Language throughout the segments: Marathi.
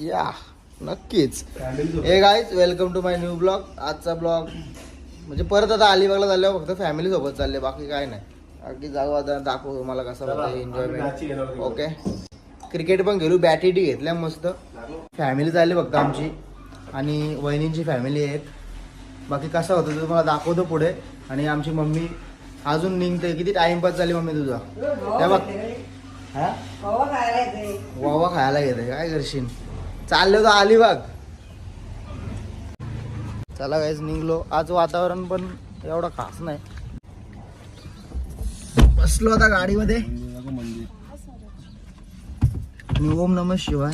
या नक्कीच. Hey guys welcome to my new blog आजचा ब्लॉग म्हणजे परत आता अलिबागला झाल्यावर फक्त फॅमिली सोबत चालले बाकी काय नाही. बाकी जाऊ आता दाखवू तुम्हाला कसं वाटतं एन्जॉयमेंट ओके क्रिकेट पण गेलो बॅटिटी घेतल्या मस्त. फॅमिली चालली फक्त आमची. आणि वहिनींची फॅमिली आहेत. बाकी कसं होतं ते तुम्हाला दाखवतो पुढे. आणि आमची मम्मी अजून निघते. किती टाइमपास झाली मम्मी तुझा? त्या बघ. हा? वावा खायला घेते काय करशील? चाललो तर अलिबाग चला काहीच निघलो. आज वातावरण पण एवढं खास नाही. बसलो आता गाडीमध्ये. ओम नम शिवाय.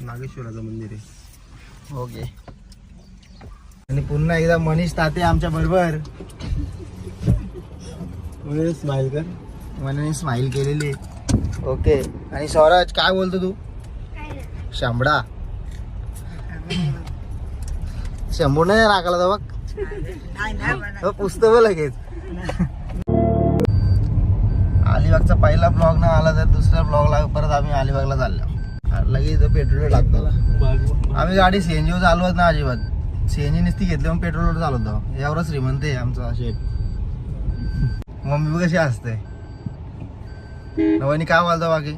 नागेश्वराचं मंदिर आहे. ओके. आणि पुन्हा एकदा मनीष ताते आमच्या बरोबर. स्माइल कर मनाने स्माइल केलेली ओके आणि स्वराज काय बोलतो तू? शांबडा शंभू नाही राखला तर बघ पुस्तक लगेच. अलिबागचा पहिला ब्लॉग ना आला तर दुसऱ्या ब्लॉगला परत आम्ही अलिबागला चाललो. लगेच पेट्रोल टाकतो आम्ही गाडी सीएनजी वर चालवत ना अजिबात. सीएनजी नुसती घेतली मग पेट्रोलवर चालवतो. एवढं श्रीमंत आहे आमचा शेट मम्मी कशी असते? नवानी काय बोलतो बाकी?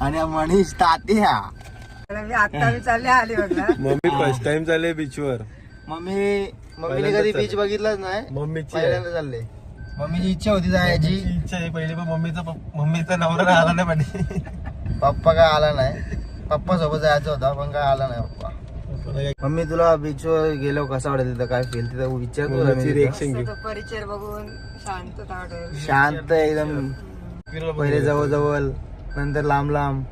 आणि हा मनीष तात्या. आता मी चालले आली बघा मम्मी फर्स्ट टाइम चालले बीचवर मम्मी मम्मीने कधी बीच बघितलाच नाही? मम्मीची. पहिल्यांदा चालले. मम्मीची इच्छा होती जायची. इच्छा आहे. पहिली पण मम्मीचा मम्मीचा नवरा आला नाही म्हणे. पप्पा काय आला नाही. पप्पा सोबत जायचं होता पण काय आला नाही पप्पा. मम्मी तुला बीचवर गेलो कसा वाटत तिथं? काय फील तिथं विचार. रिएक्शन परिचय बघून शांत एकदम. पहिले जवळ जवळ नंतर लांब लांब.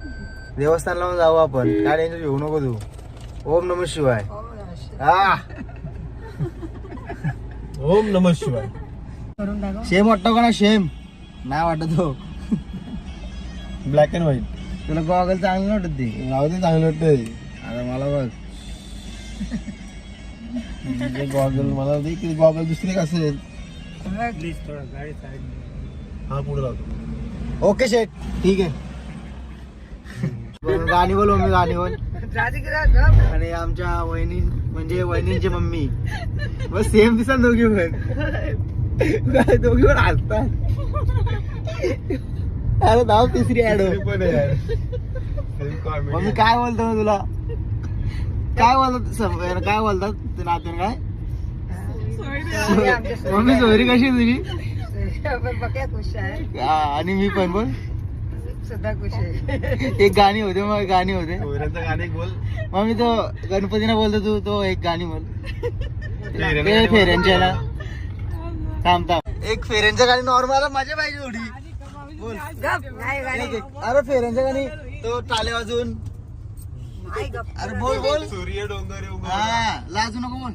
देवस्थानला पण जाऊ आपण. काय टेन्शन घेऊ नको तू. ओम नम शिवाय. हो. हा ओम नम शिवाय. शेम वाटतो का ना शेम नाही वाटत हो. ब्लॅक अँड व्हाईट तुला गॉगल चांगली वाटत ती. नाव ते चांगलं वाटतंय. आता मला बघ. गॉगल मला दे की गॉगल दुसरी कसं हा पुढे ओके शेट ठीक आहे. गाणी बोल मम्मी गाणी बोल. आणि आमच्या वहिनी म्हणजे वहिनींची मम्मी. बस सेम दिसा दोघी पण. दोघी पण हसतात. अरे नाव तिसरी ऍड पण यार. मम्मी काय बोलतो तुला? काय बोलतात काय बोलतात नात्यान काय? मम्मी सोयरी कशी आहे तुझी? बघ्या खुश आहे. हा, आणि मी पण बोल. सुद्धा खुश आहे. एक गाणी होते मग गाणी होते. कोयऱ्यांचं गाणे बोल. मग मी तो गणपतीने बोलतो तू तो एक गाणी बोल. फेऱ्यांचं ते. फेऱ्यांच्या याला. थांब थांब. एक फेऱ्यांच्या गाणी नॉर्मल मजा पाहिजे थोडी बोल. अरे फेऱ्यांच्या गाणी तो टाले वाजून अरे बोल बोल. सूर्य डोंगर. हा लाजू नको बोल.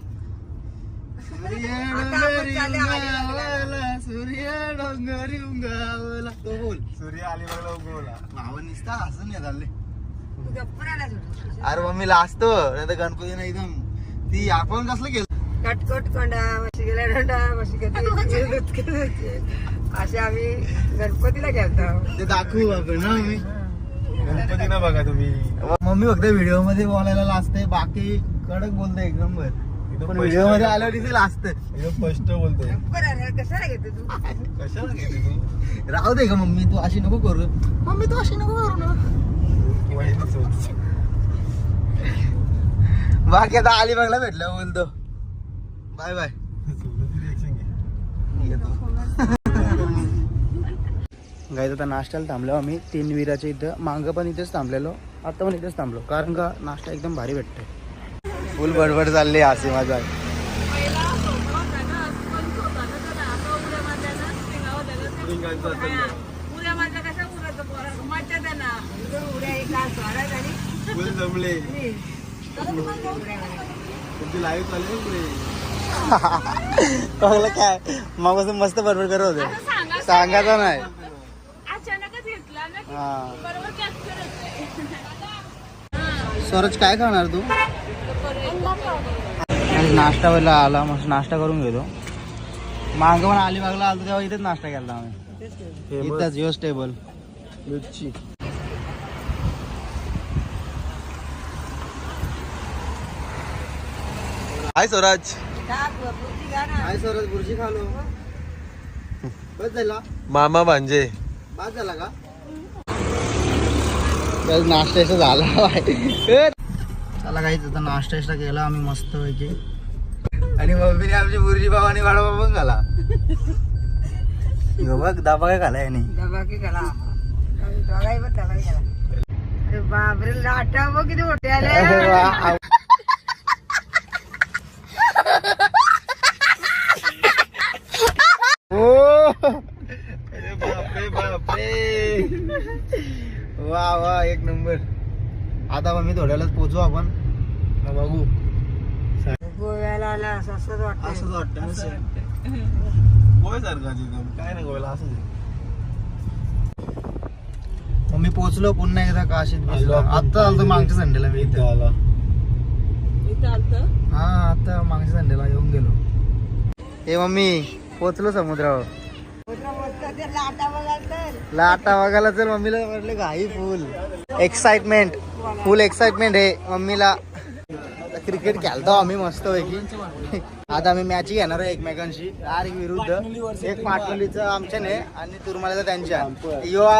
सूर्य डोंगरी उंगावला, सूर्य डोंगरी तो बोल सूर्य अलिबागला उगवला भावा निसता हसून येत आले अरे मम्मी लास्ट नाही तर गणपती नाही एकदम ती आपण कसलं केलं कटकोट कोंडा म्हशी गेला डोंडा म्हशी कधी दूध केलं असे आम्ही गणपतीला खेळतो ते दाखवू आपण ना मम्मी गणपती ना बघा तुम्ही. मम्मी फक्त व्हिडिओमध्ये बोलायला लाजते बाकी कडक बोलते एकदम नंबर पण व्हिडिओमध्ये आल्यावर एकदम स्पष्ट बोलतोय. कशाला घेते तू? कशाला घेते तू? राहू दे का मम्मी तू अशी नको करू. मम्मी तू अशी नको करू ना. बाकी आता अलिबागला भेटलं बोलतो. Bye bye. गाईत आता नाश्त्याला थांबलो आम्ही. तीन विराच्या इथं. मागं पण इथेच थांबलेलो. आता पण इथेच थांबलो. कारण का नाश्ता एकदम भारी भेटतोय. फुल बडबड चालली असे माझा फुल जमले. तुमची लाईव्ह चालू आहे पुढे. कळलं काय? मग मस्त बडबड करत होते. सांगायचं नाही. हा. बरोबर सरच काय खाणार तू? नाश्ता वेळेला आला मस्त नाश्ता करून घेतो. मागं पण अलिबागला आलो तेव्हा इथेच नाश्ता केला आम्ही. इथंच योच टेबल मिरची. हाय स्वराज. काय सरच बुर्जी खालो. बस झाला? मामा भांजे. बाद झाला का? नाश्ता झाला. चला काहीच आता नाश्ता केला आम्ही मस्त पैकी आणि मम्मीने आमची बुर्जी पाव आणि वाडापाव पण ह्यो बघ दाबा काय खाला याने. डबा की करा दोघाही पण डबा करा अरे बापरे लाटा बघ किती मोठे आले. वा. ओ! अरे बापरे बापरे. वा वा एक नंबर. आता मग मी थोड्यालाच पोचू आपण. बघू. गोव्याला आला असं असंच वाटतं असंच सारखा काय नाही मग मी पोचलो पुन्हा एकदा काशीत. आता आलतो मागच्या संडेला मी इथे. आला. हा आता मागच्या संडेला येऊन गेलो. हे मम्मी पोचलो समुद्रावर. लाटा बघायला तर. बघायला चल मम्मीला म्हटलं घाई फुल. एक्साइटमेंट फुल एक्साइटमेंट हे मम्मीला. क्रिकेट खेळतो आम्ही मस्त पैकी आता आम्ही मॅच घेणार आहे एकमेकांशी. आर विरुद्ध. एक पाटणलीचं आमच्या ने आणि तुरमाल्याचं त्यांच्या. युवा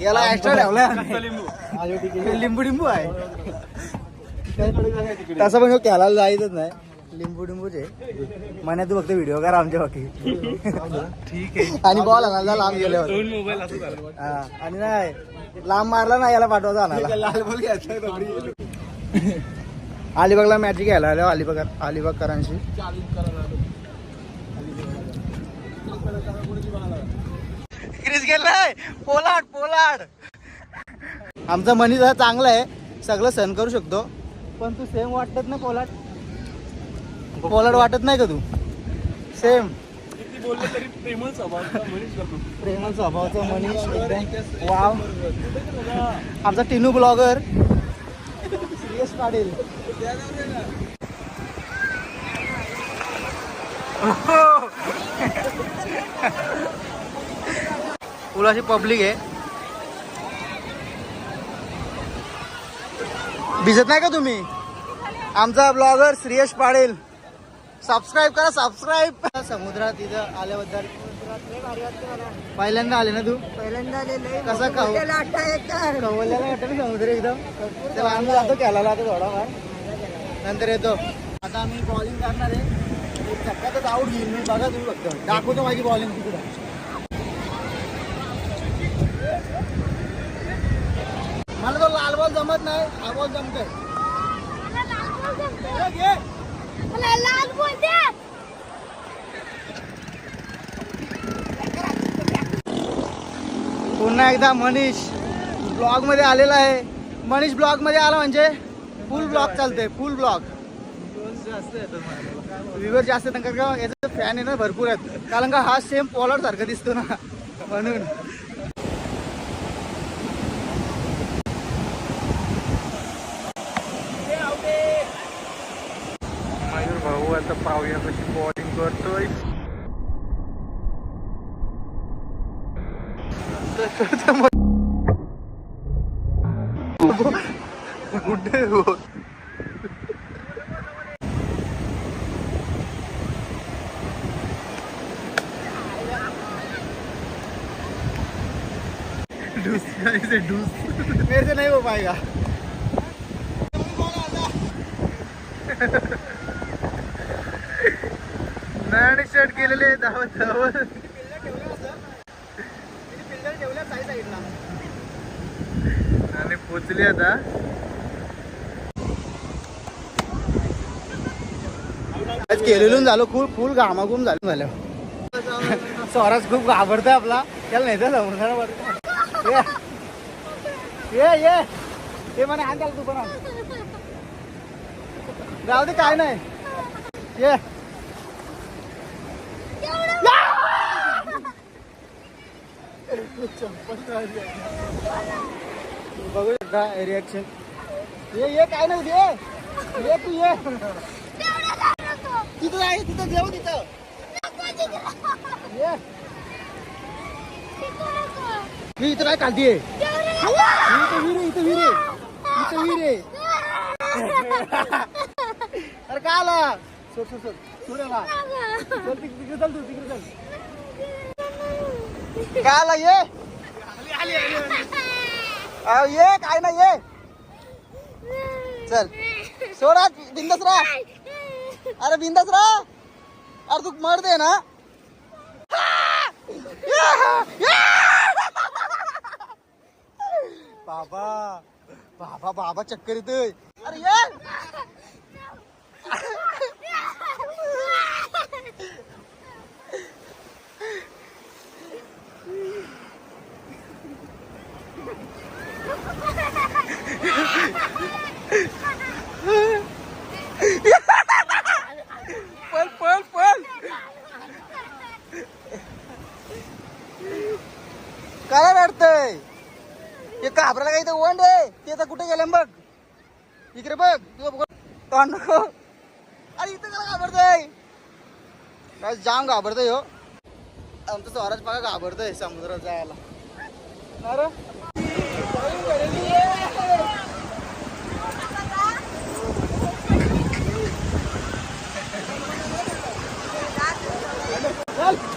याला एक्स्ट्रा ठेवला लिंबू लिंबू आहे. तसं पण खेळायला जायचंच नाही. लिंबू लिंबूचे म्हणे तू फक्त व्हिडिओ कर आमच्या बाकी. ठीक आहे. आणि बॉल आणायला लांब गेल्यावर. दोन मोबाईल असं झालं हा, आणि नाही लांब मारला ना याला पाठवायचा आणायला. लाल बॉल घ्यायचा अलिबागला मॅच घ्यायला आलो अलिबाग अलिबागकरांशी. क्रिस गेलाय. पोलाड पोलाड आमचा मनी जरा चांगला आहे सगळं सहन करू शकतो. पण तू सेम वाटत ना पोलाड पोलाड वाटत नाही का तू? सेम प्रेमल स्वभावाचा मनीष वाव आमचा Tinu blogger. Serious Patil full अशी पब्लिक आहे. भिजत नाही का तुम्ही? आमचा ब्लॉगर श्रेयश पाडेल. सबस्क्राईब करा सबस्क्राईब समुद्रात इथं आल्याबद्दल. पहिल्यांदा आले ना तू? पहिल्यांदा आलेलं. कसा कवल्याला वाटतं ना समुद्र एकदम? आम्ही जातो थोडाफार नंतर येतो. आता आम्ही बॉलिंग करणार आहे. एक चक्क्यातच आऊट घेईन मी बघा तुम्ही फक्त. दाखवतो माझी बॉलिंग तिकडे मला तो लाल बॉल जमत नाही. हा बॉल जमतोय. पुन्हा एकदा मनीष ब्लॉगमध्ये आलेला आहे. मनीष ब्लॉगमध्ये आला म्हणजे फुल ब्लॉग चालते फुल ब्लॉग व्ह्युअर जास्त आहेत याचा फॅन आहे ना भरपूर आहेत. कारण का हा सेम पॉलर सारखा दिसतो ना म्हणून. भाऊ आता पाहूया कशी बॉलिंग करतोय कुठे हो? मेरे से नहीं हो पाएगा सेट केलेले धावत धावत. आणि पोचली आता. आज केलेलून झालो खूप फुल घामाघूम झालं झालं स्वराज खूप घाबरतोय आपला. त्याला नाही तर समुद्राला ये. ये ते म्हणे हात त्याला तू पण जाऊ दे काय नाही. ये. बघू शकता रिॲक्शन ये ये काय नाही ये. ये तू ये. तिथं आहे तिथं जेव तिथं ये. मी इथं काय खालतीये इथं विरे इथं विरे इथं विरे अरे का आला? सोड सोड सोड. सोड याला. चल तिकडे चल तू तिकडे चल. काय आला ये? ये काय नाही ये. चल. सोडा बिंदस रा अरे बिंदस राहा. अरे तू मर दे ना? बाबा बाबा बाबा चक्कर येतोय. अरे ये. काय रडतय ते घाबरायला काही तर ओंड आहे. ते तर कुठे गेलं बघ. इकडे बघ. तू बघ. तोंड नको. अरे इथं त्याला घाबरतय? काय जाम घाबरतय हो. आमचं स्वराज बघा घाबरतय समुद्रात जायला.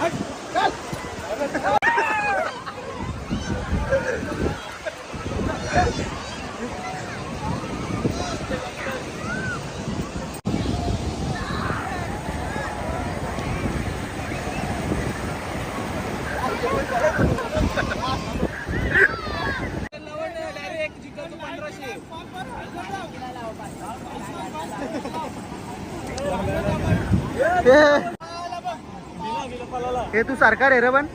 अरे हे तू सरकार आहे रे पण.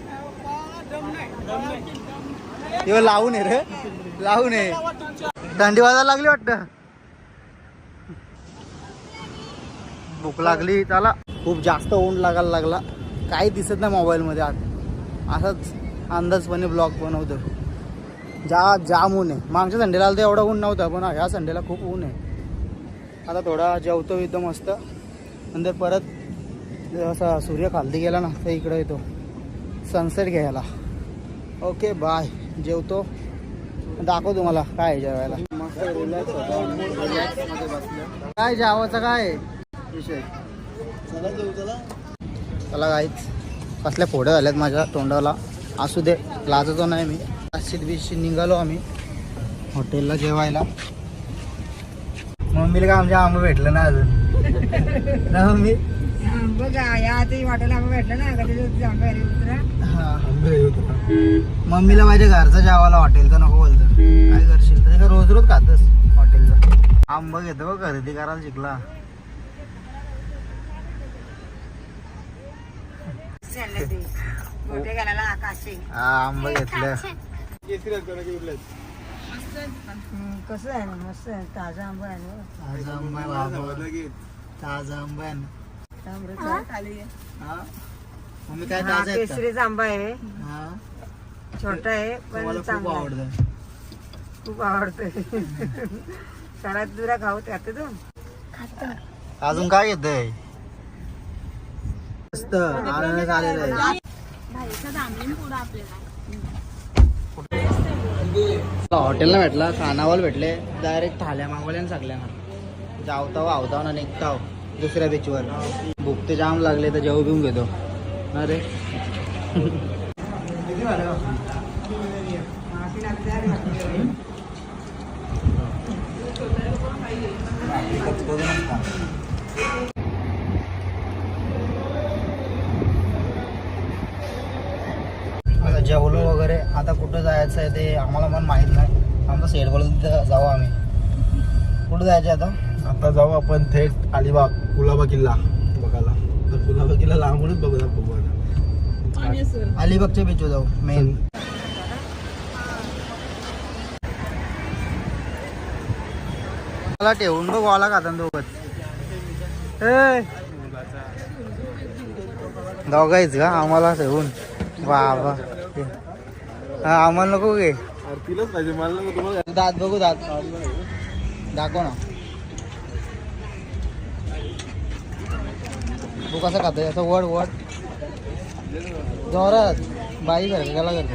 लावून आहे रे. लावून नये थंडी वाजायला लागली वाटतं? भूक लागली त्याला खूप जास्त ऊन लागायला लागला. काही दिसत नाही मोबाईलमध्ये आज. असाच अंदाजपणे ब्लॉग बनवतो. जा जाम ऊन आहे. मागच्या संडेला आलं तर एवढा ऊन नव्हता पण ह्या संडेला खूप ऊन आहे. आता थोडा जेवतो एकदम मस्त. नंतर परत असा सूर्य खालती गेला ना तर इकडं येतो. सनसेट घ्यायला. Okay bye. जेवतो. दाखव तुम्हाला काय जेवायला. काय जेवायचं काय? विषय. चला गाईच कसल्या फोड्या झाल्यात माझ्या तोंडाला. असू दे लाजतो नाही मी. पाचशे बीसशे निघालो आम्ही. हॉटेलला जेवायला. मम्मीला काय आमच्या आंबा भेटलं ना अजून. ना मम्मी? हा. मम्मीला माझ्या घरचं जेवायला हॉटेलचं नको बोलतं. काय करशील? तर का रोज रोज खातस हॉटेलचं आंबा घेतो बघ खरेदी करायला शिकला. हा आंबा घेतलं. कसं आहे ना मस्त आहे ताजा आंबा आहे ना. ताजा आंबा आहे. ताजा आंबा आहे ना. हा? मम्मी काय हा, ताजा? केसरीचा आंबा आहे. हा? छोटा आहे पण खूप आहे. आवडतं. खूप आवडतोय सरात दुरा खाऊ त्यात तू अजून काय येतंय मस्त आनंद आहे. हॉटेलला भेटला खानावाल भेटले डायरेक्ट थाल्या मागवल्या सगळ्यांना. जावताव आवताव ना निघताव दुसऱ्या बीचवर वर. ते जाम लागले तर जेव बिवून घेतो. अरे. आता जेवलो वगैरे आता कुठं जायचं आहे ते आम्हाला पण माहीत नाही. आमचं सेट बोलून तिथं जाऊ आम्ही. कुठं जायचं आता? आता जाऊ आपण थेट अलिबाग कुलाबा किल्ला बघायला. तर कुलाबा किल्ला लांबूनच बघू. अलिबागच्या बीचवर जाऊ मेन मला ठेवून बघ वाला खाता दोघच दोघायच का आम्हाला ठेवून. वा वा हा आम्हाला नको अरे तिलाच पाहिजे मला नको तुम्हाला दात बघू दात. दाखव ना. तू कसं खातोय? असं वड वड. जोरात. बाई करतो त्याला करतो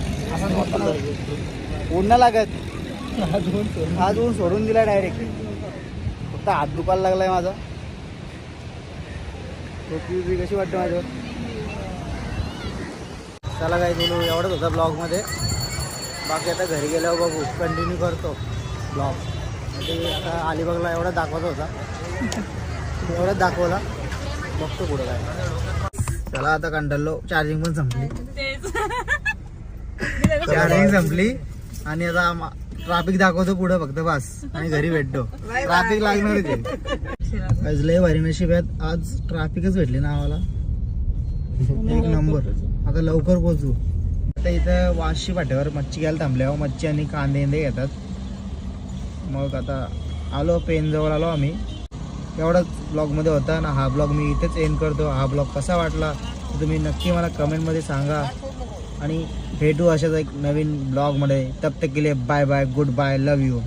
ऊन नाही लागत. आज ऊन सोडून दिला डायरेक्ट फक्त हात दुखायला लागलाय माझा. टोपी कशी वाटते माझ्यावर? चला काय बोलू एवढंच होता ब्लॉगमध्ये बाकी आता घरी गेल्यावर बघू. कंटिन्यू करतो ब्लॉग म्हणजे आता अलिबागला एवढा दाखवत होता. एवढाच दाखवला. बघतो पुढं काय. चला आता कंटाळलो चार्जिंग पण संपली. चार्जिंग संपली. आणि आता ट्राफिक दाखवतो पुढं फक्त बस. आणि घरी भेटतो. ट्राफिक लागणारच आहे आज लय भारी नशिबात आज ट्राफिकच भेटले ना आम्हाला. एक नंबर. आता लवकर पोहोचू. आता इथं वाशी पाट्यावर मच्छी घ्यायला थांबल्यावर मच्छी आणि कांदे इंदे घेतात. मग आता आलो पेन जवळ आलो आम्ही. एवढाच ब्लॉगमध्ये होता. ना हा ब्लॉग मी इथेच एंड करतो. हा ब्लॉग कसा वाटला तुम्ही नक्की मला कमेंटमध्ये सांगा. आणि भेटू अशाच एक नवीन ब्लॉगमध्ये तब तक के लिए bye bye good bye love you